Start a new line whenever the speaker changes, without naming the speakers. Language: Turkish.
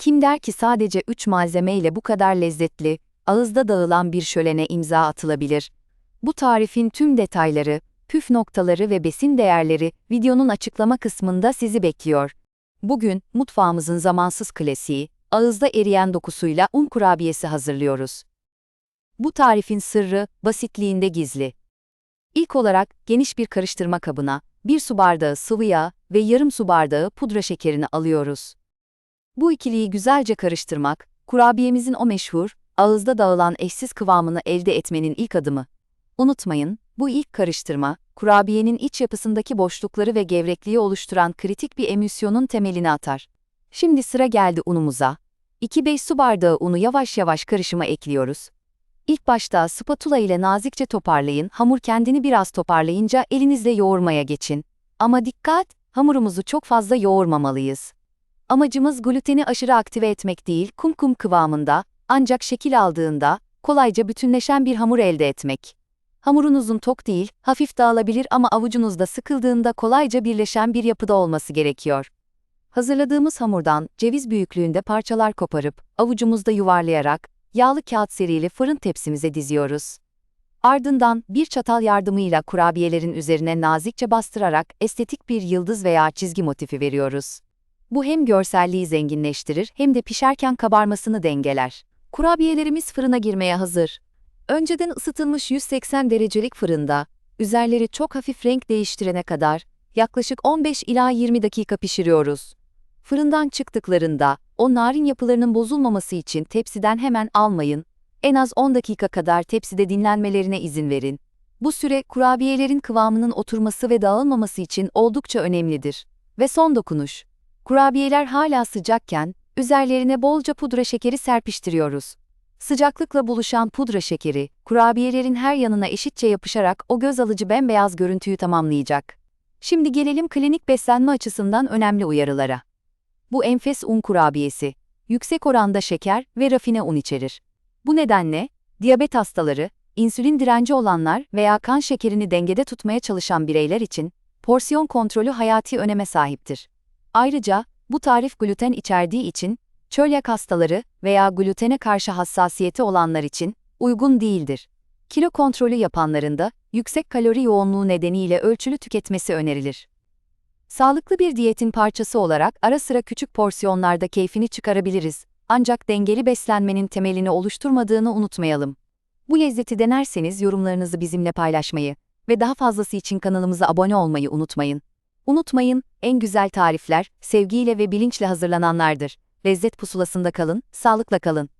Kim der ki sadece 3 malzemeyle bu kadar lezzetli, ağızda dağılan bir şölene imza atılabilir? Bu tarifin tüm detayları, püf noktaları ve besin değerleri videonun açıklama kısmında sizi bekliyor. Bugün mutfağımızın zamansız klasiği, ağızda eriyen dokusuyla un kurabiyesi hazırlıyoruz. Bu tarifin sırrı basitliğinde gizli. İlk olarak geniş bir karıştırma kabına 1 su bardağı sıvı yağ ve yarım su bardağı pudra şekerini alıyoruz. Bu ikiliyi güzelce karıştırmak, kurabiyemizin o meşhur, ağızda dağılan eşsiz kıvamını elde etmenin ilk adımı. Unutmayın, bu ilk karıştırma, kurabiyenin iç yapısındaki boşlukları ve gevrekliği oluşturan kritik bir emülsiyonun temelini atar. Şimdi sıra geldi unumuza. 2-5 su bardağı unu yavaş yavaş karışıma ekliyoruz. İlk başta spatula ile nazikçe toparlayın, hamur kendini biraz toparlayınca elinizle yoğurmaya geçin. Ama dikkat, hamurumuzu çok fazla yoğurmamalıyız. Amacımız gluteni aşırı aktive etmek değil, kum kum kıvamında, ancak şekil aldığında, kolayca bütünleşen bir hamur elde etmek. Hamurunuzun tok değil, hafif dağılabilir ama avucunuzda sıkıldığında kolayca birleşen bir yapıda olması gerekiyor. Hazırladığımız hamurdan ceviz büyüklüğünde parçalar koparıp, avucumuzda yuvarlayarak, yağlı kağıt serili fırın tepsimize diziyoruz. Ardından bir çatal yardımıyla kurabiyelerin üzerine nazikçe bastırarak estetik bir yıldız veya çizgi motifi veriyoruz. Bu hem görselliği zenginleştirir hem de pişerken kabarmasını dengeler. Kurabiyelerimiz fırına girmeye hazır. Önceden ısıtılmış 180 derecelik fırında, üzerleri çok hafif renk değiştirene kadar yaklaşık 15 ila 20 dakika pişiriyoruz. Fırından çıktıklarında o narin yapılarının bozulmaması için tepsiden hemen almayın. En az 10 dakika kadar tepside dinlenmelerine izin verin. Bu süre kurabiyelerin kıvamının oturması ve dağılmaması için oldukça önemlidir. Ve son dokunuş. Kurabiyeler hala sıcakken, üzerlerine bolca pudra şekeri serpiştiriyoruz. Sıcaklıkla buluşan pudra şekeri, kurabiyelerin her yanına eşitçe yapışarak o göz alıcı bembeyaz görüntüyü tamamlayacak. Şimdi gelelim klinik beslenme açısından önemli uyarılara. Bu enfes un kurabiyesi, yüksek oranda şeker ve rafine un içerir. Bu nedenle, diyabet hastaları, insülin direnci olanlar veya kan şekerini dengede tutmaya çalışan bireyler için, porsiyon kontrolü hayati öneme sahiptir. Ayrıca, bu tarif gluten içerdiği için, çölyak hastaları veya glutene karşı hassasiyeti olanlar için uygun değildir. Kilo kontrolü yapanların da yüksek kalori yoğunluğu nedeniyle ölçülü tüketmesi önerilir. Sağlıklı bir diyetin parçası olarak ara sıra küçük porsiyonlarda keyfini çıkarabiliriz. Ancak dengeli beslenmenin temelini oluşturmadığını unutmayalım. Bu lezzeti denerseniz yorumlarınızı bizimle paylaşmayı ve daha fazlası için kanalımıza abone olmayı unutmayın. Unutmayın, en güzel tarifler sevgiyle ve bilinçle hazırlananlardır. Lezzet pusulasında kalın, sağlıkla kalın.